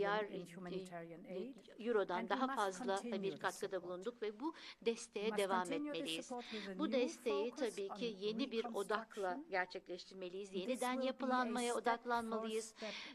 milyar eurodan daha fazla bir katkıda bulunduk ve bu desteğe devam etmeliyiz. Bu desteği tabii ki yeni bir odakla gerçekleştirmeliyiz. Yeniden yapılanmaya odaklanmalıyız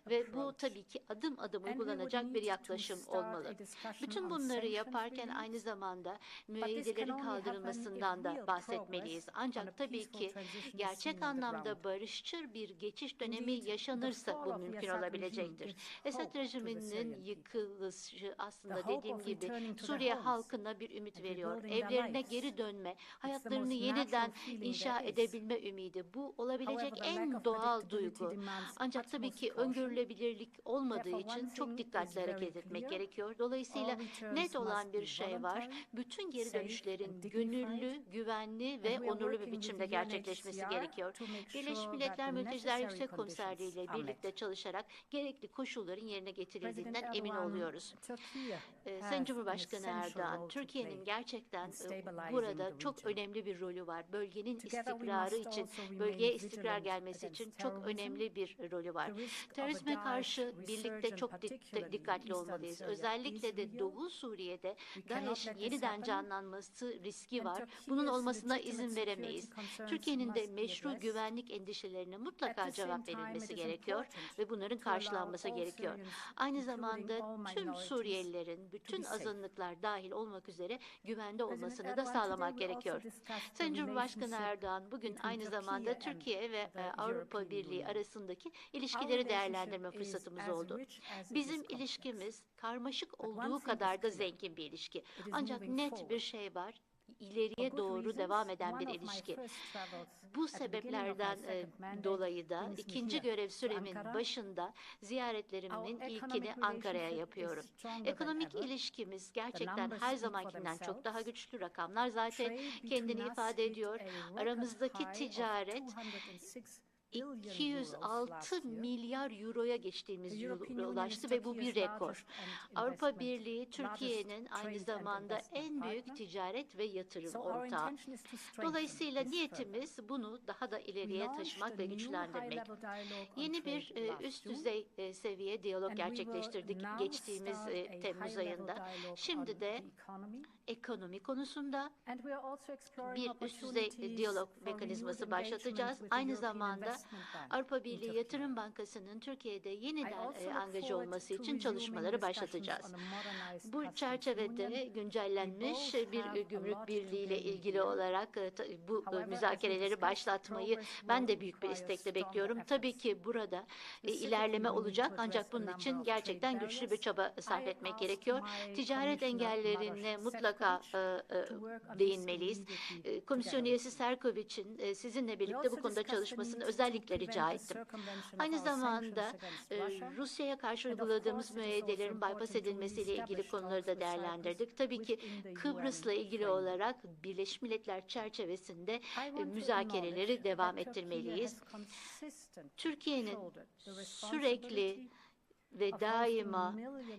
ve bu tabii ki adım adım uygulanacak bir yaklaşım olmalı. Bütün bunları yaparken aynı zamanda müeyyidelerin kaldırılmasından da bahsetmeliyiz. Ancak tabii ki gerçek anlamda barışçıl bir geçiş dönemi yaşanırsa bu mümkün olabilecektir. Esad rejiminin yıkılışı aslında dediğim gibi Suriye halkına bir ümit veriyor. Evlerine geri dönme, hayatlarını yeniden inşa edebilme ümidi. Bu olabilecek en doğal duygu. Ancak tabii ki öngörülebilirlik olmadığı için çok dikkatli hareket etmek gerekiyor. Dolayısıyla net olan bir şey var. Bütün geri dönüşlerin gönüllü, güvenli ve onurlu bir biçimde gerçekleşmesi gerekiyor. Birleşmiş Milletler Mülteciler Yüksek Komiserliği ile birlikte çalışarak gerekli koşulların yerine getirildiğinden emin oluyoruz. Ee, Sayın Cumhurbaşkanı Erdoğan, Türkiye'nin gerçekten e, burada çok önemli bir rolü var. Bölgenin istikrarı için, bölgeye istikrar gelmesi için çok önemli bir rolü var. Terörizme karşı birlikte çok dik- dikkatli olmalıyız. Özellikle de Doğu Suriye'de DAEŞ'in yeniden canlanması riski var. Bunun olmasına izin veremeyiz. Türkiye'nin de meşru güvenlik endişelerine mutlaka cevap verilmesi gerekiyor ve bunların karşılanması gerekiyor. Aynı zamanda tüm Suriyelilerin, bütün azınlıklar dahil olmak üzere güvende olmasını da sağlamak gerekiyor. Sayın Cumhurbaşkanı Erdoğan bugün aynı zamanda Türkiye ve e, Avrupa Birliği arasındaki ilişkileri değerlendirme fırsatımız oldu. Bizim ilişkimiz karmaşık olduğu kadar da zengin bir ilişki. Ancak net bir şey var ileriye doğru devam eden bir ilişki. Bu sebeplerden dolayı da ikinci görev süremin başında ziyaretlerimin ilkini Ankara'ya yapıyorum. Ekonomik ilişkimiz gerçekten her zamankinden çok daha güçlü rakamlar zaten kendini ifade ediyor. Aramızdaki ticaret 206 milyar euroya geçtiğimiz yıla ulaştı ve bu bir rekor. Avrupa Birliği Türkiye'nin aynı zamanda en büyük ticaret ve yatırım ortağı. Dolayısıyla niyetimiz bunu daha da ileriye taşımak ve güçlendirmek. Yeni bir e, üst düzey e, seviye diyalog gerçekleştirdik geçtiğimiz e, Temmuz ayında. Şimdi de ekonomi konusunda bir üst düzey diyalog mekanizması başlatacağız. Aynı zamanda Avrupa Birliği Yatırım Bankası'nın Türkiye'de yeniden e, angaja olması için çalışmaları başlatacağız. Bu çerçevede güncellenmiş bir gümrük birliği ile ilgili olarak e, bu e, müzakereleri başlatmayı ben de büyük bir istekle bekliyorum. Tabii ki burada ilerleme olacak ancak bunun için gerçekten güçlü bir çaba sarf etmek gerekiyor. Ticaret engellerine mutlaka değinmeliyiz. Komisyon üyesi Serkovic'in sizinle birlikte bu konuda çalışmasını özellikle rica ettim. Aynı zamanda Rusya'ya karşı uyguladığımız müeyyidelerin bypass edilmesiyle ilgili konuları da değerlendirdik. Tabii ki Kıbrıs'la ilgili olarak Birleşmiş Milletler çerçevesinde müzakereleri devam ettirmeliyiz. Türkiye'nin sürekli ve daima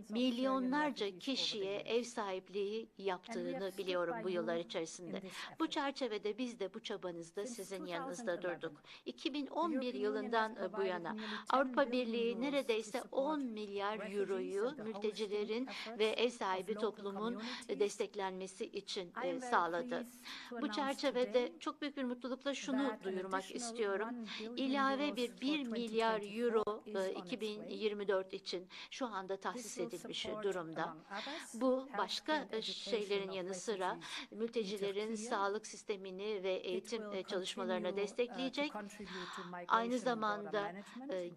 milyonlarca kişiye ev sahipliği yaptığını biliyorum bu yıllar içerisinde. Bu çerçevede biz de bu çabanızda sizin yanınızda durduk. 2011 yılından bu yana Avrupa Birliği neredeyse 10 milyar euroyu mültecilerin ve ev sahibi toplumun desteklenmesi için sağladı. Bu çerçevede çok büyük bir mutlulukla şunu duyurmak istiyorum. İlave bir 1 milyar euro 2024 için için şu anda tahsis edilmiş durumda. Bu başka şeylerin yanı sıra mültecilerin sağlık sistemini ve eğitim çalışmalarını destekleyecek. Aynı zamanda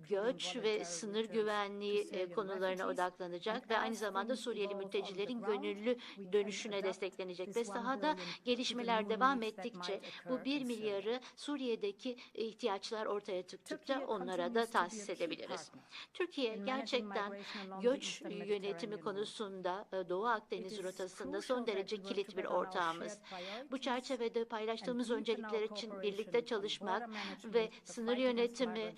göç ve sınır güvenliği konularına odaklanacak ve aynı zamanda Suriyeli mültecilerin gönüllü dönüşüne desteklenecek ve sahada gelişmeler devam ettikçe bu bir milyarı Suriye'deki ihtiyaçlar ortaya çıktıkça onlara da tahsis edebiliriz. Türkiye gerçekten göç yönetimi konusunda Doğu Akdeniz rotasında son derece kilit bir ortağımız. Bu çerçevede paylaştığımız öncelikler için birlikte çalışmak ve sınır yönetimi,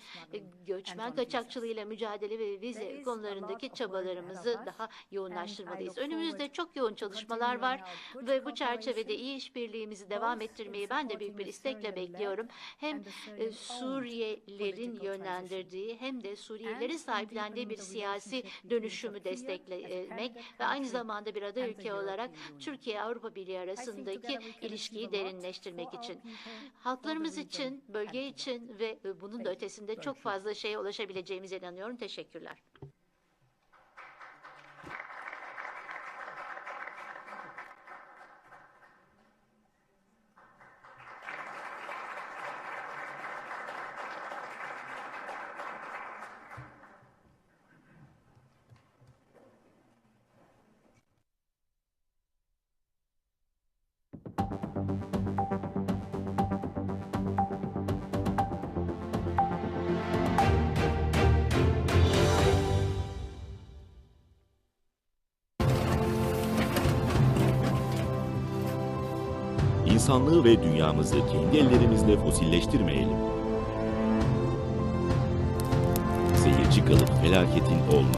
göçmen kaçakçılığıyla mücadele ve vize konularındaki çabalarımızı daha yoğunlaştırmalıyız. Önümüzde çok yoğun çalışmalar var ve bu çerçevede iyi işbirliğimizi devam ettirmeyi ben de büyük bir istekle bekliyorum. Hem Suriyelilerin yönlendirdiği hem de Suriyelilerin sahiplendiği bir siyasi dönüşümü desteklemek ve aynı zamanda bir aday ülke olarak Türkiye Avrupa Birliği arasındaki ilişkiyi derinleştirmek için. Halklarımız için, bölge için ve bunun da ötesinde çok fazla şeye ulaşabileceğimize inanıyorum. Teşekkürler. İnsanlığı ve dünyamızı kendi ellerimizle fosilleştirmeyelim. Seyirci kalıp felaketin olma.